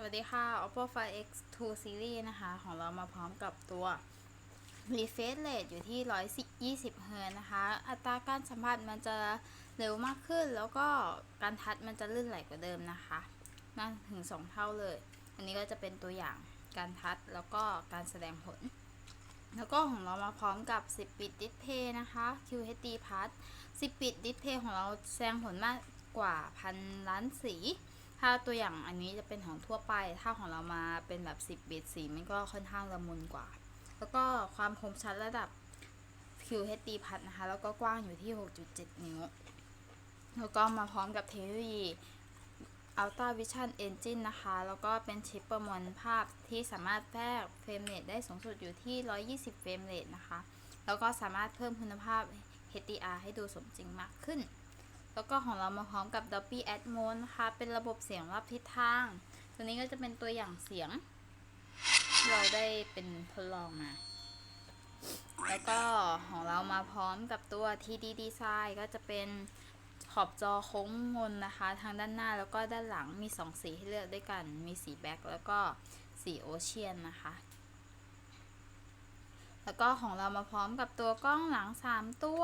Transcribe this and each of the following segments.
สวัสดีค่ะ Oppo Find X2 Series นะคะ ของเรามาพร้อมกับตัว refresh rate อยู่ที่ 120 เฮิร์ตนะคะ อัตราการสัมผัสมันจะเร็วมากขึ้น แล้วก็การทัชมันจะลื่นไหลกว่าเดิมนะคะมากถึง 2 เท่าเลย อันนี้ก็จะเป็นตัวอย่างการทัชแล้วก็การแสดงผล แล้วก็ของเรามาพร้อมกับ 10 ปิด display นะคะ QHD Plus 10 ปิด display ของเราแสดงผลมากกว่าพันล้านสี ถ้าตัวอย่างอันนี้จะเป็นของทั่วไป ถ้าของเรามาเป็นแบบ 10 บิตสีมันก็ค่อนข้างละมุนกว่า แล้วก็ความคมชัดระดับ QHD พัดนะคะ แล้วก็กว้างอยู่ที่ 6.7 นิ้ว แล้วก็มาพร้อมกับเทคโนโลยี Ultra Vision Engine นะคะ แล้วก็เป็นชิปประมวลภาพที่สามารถแทรกเฟรมเรทได้สูงสุดอยู่ที่ 120 เฟรมเรทนะคะ แล้วก็สามารถเพิ่มคุณภาพ HDR ให้ดูสมจริงมากขึ้น แล้วก็ของเรามาพร้อมกับ Dolby Atmos นะคะเป็นระบบเสียงรับทิศทาง ตัวนี้ก็จะเป็นตัวอย่างเสียง เราได้เป็นทดลองมา แล้วก็ของเรามาพร้อมกับตัว TD Design ก็จะเป็นขอบจอโค้งมนนะคะ ทางด้านหน้าแล้วก็ด้านหลังมี 2 สีให้เลือกด้วยกัน มีสีแบ็คแล้วก็สีโอเชียนนะคะแล้วก็ของเรามาพร้อมกับตัวกล้องหลัง 3 ตัว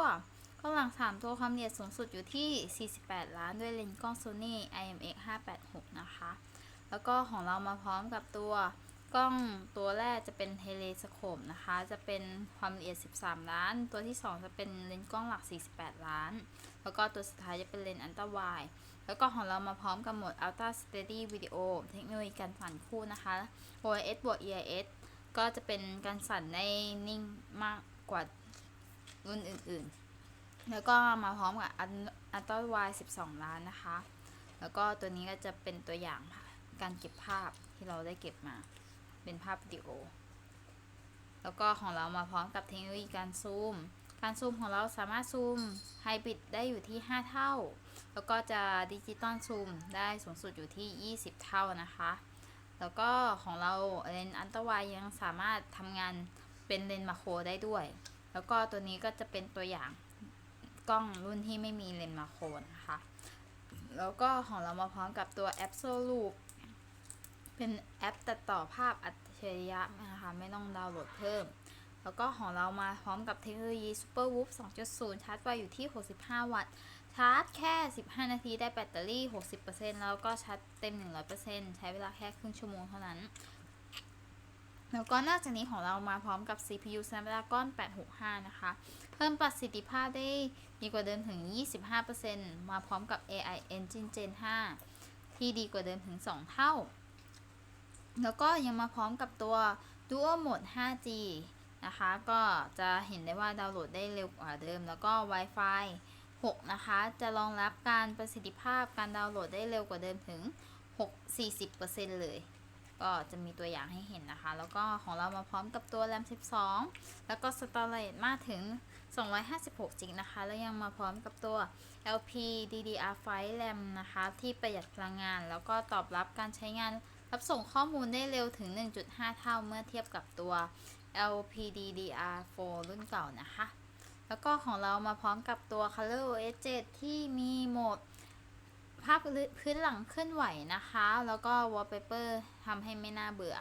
กล้องหลัง 3 ตัวความละเอียดสูงสุดอยู่ที่ 48 ล้านด้วยเลนส์กล้อง Sony IMX 586 นะคะ แล้วก็ของเรามาพร้อมกับตัวกล้องตัวแรกจะเป็นเทเลสโคปนะคะ จะเป็นความละเอียด 13 ล้าน ตัวที่ 2 จะเป็นเลนส์กล้องหลัก 48 ล้าน แล้วก็ตัวสุดท้ายจะเป็นเลนส์อันตราไวด์แล้วก็ของเรามาพร้อมกับโหมด Ultra Steady Video เทคโนโลยีการสั่นคู่นะคะ OIS บวก EIS ก็จะเป็นการสั่นได้นิ่งมากกว่ารุ่นอื่น ๆ แล้วก็มาพร้อมกับอัลตร้าไวด์12ล้านนะคะ แล้วก็ตัวนี้ก็จะเป็นตัวอย่างการเก็บภาพที่เราได้เก็บมา เป็นภาพวิดีโอ แล้วก็ของเรามาพร้อมกับเทคโนโลยีการซูม การซูมของเราสามารถซูมไฮบริดได้อยู่ที่ 5 เท่า แล้วก็จะดิจิตอลซูมได้สูงสุดอยู่ที่ 20 เท่านะคะ แล้วก็ของเราเลนส์อันตราวด์ยังสามารถทำงานเป็นเลนส์มาโครได้ด้วย แล้วก็ตัวนี้ก็จะเป็นตัวอย่าง กล้องรุ่นที่ไม่มีเลนส์มาโครนะคะ แล้วก็ของเรามาพร้อมกับตัว Absolute เป็นแอปตัดต่อภาพอัจฉริยะนะคะ ไม่ต้องดาวน์โหลดเพิ่ม แล้วก็ของเรามาพร้อมกับเทคโนโลยี Super Whoop 2.0 ชาร์จไฟอยู่ที่ 65 วัตต์ ชาร์จแค่ 15 นาทีได้แบตเตอรี่ 60%แล้วก็ชาร์จเต็ม 100%ใช้เวลาแค่ครึ่งชั่วโมงเท่านั้น แล้วก็นอกจากนี้ของเรามาพร้อมกับ CPU Snapdragon 865 นะคะ เพิ่มประสิทธิภาพได้ดีกว่าเดิมถึง 25%มาพร้อมกับ AI Engine Gen 5 ที่ดีกว่าเดิมถึง 2 เท่า แล้วก็ยังมาพร้อมกับตัว Dual Mode 5G นะคะ ก็จะเห็นได้ว่าดาวน์โหลดได้เร็วกว่าเดิม แล้วก็ Wi-Fi 6 นะคะ จะรองรับการประสิทธิภาพการดาวน์โหลดได้เร็วกว่าเดิมถึง 6 40%เลย ก็จะมีตัวอย่างให้เห็นนะคะ แล้วก็ของเรามาพร้อมกับตัว RAM 12 แล้วก็ Storage มากถึง 256 จิกนะคะ แล้วยังมาพร้อมกับตัว LP DDR5 RAM นะคะ ที่ประหยัดพลังงาน แล้วก็ตอบรับการใช้งาน รับส่งข้อมูลได้เร็วถึง 1.5 เท่าเมื่อเทียบกับตัว LPDDR4 รุ่นเก่านะคะ แล้วก็ของเรามาพร้อมกับตัว Color OS 7 ที่มีโหมด ภาพพื้นหลังเคลื่อนไหวนะคะ แล้วก็ wallpaper ทำให้ไม่น่าเบื่อ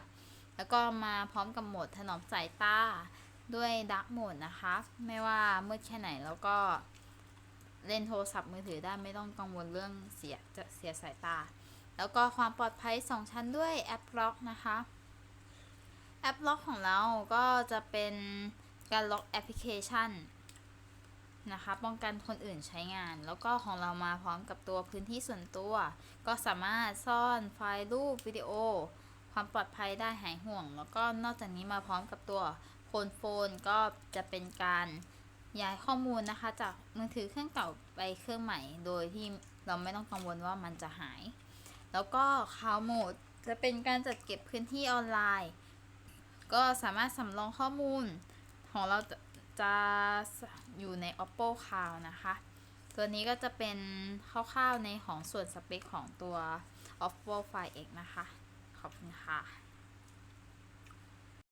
แล้วก็มาพร้อมกับโหมดถนอมสายตาด้วย Dark Mode นะคะ ไม่ว่ามืดแค่ไหนแล้วก็เล่นโทรศัพท์มือถือได้ไม่ต้องกังวลเรื่องเสียจะเสียสายตา แล้วก็ความปลอดภัย 2 ชั้นด้วยแอปล็อกนะคะ แอปล็อกของเราก็จะเป็นการล็อกแอปพลิเคชัน นะคะ ป้องกันคนอื่นใช้งาน แล้วก็ของเรามาพร้อมกับตัวพื้นที่ส่วนตัว ก็สามารถซ่อนไฟล์รูปวิดีโอ ความปลอดภัยได้หายห่วง แล้วก็นอกจากนี้มาพร้อมกับตัวโฟนโฟนก็จะเป็นการย้ายข้อมูลนะคะ จากมือถือเครื่องเก่าไปเครื่องใหม่ โดยที่เราไม่ต้องกังวลว่ามันจะหาย แล้วก็คาวโหมดจะเป็นการจัดเก็บพื้นที่ออนไลน์ ก็สามารถสำรองข้อมูลของเราจะจะ อยู่ใน Oppo Cloud นะคะ ตัวนี้ก็จะเป็นคร่าวๆในของส่วนสเปคของตัว Oppo Find X นะคะ ขอบคุณค่ะ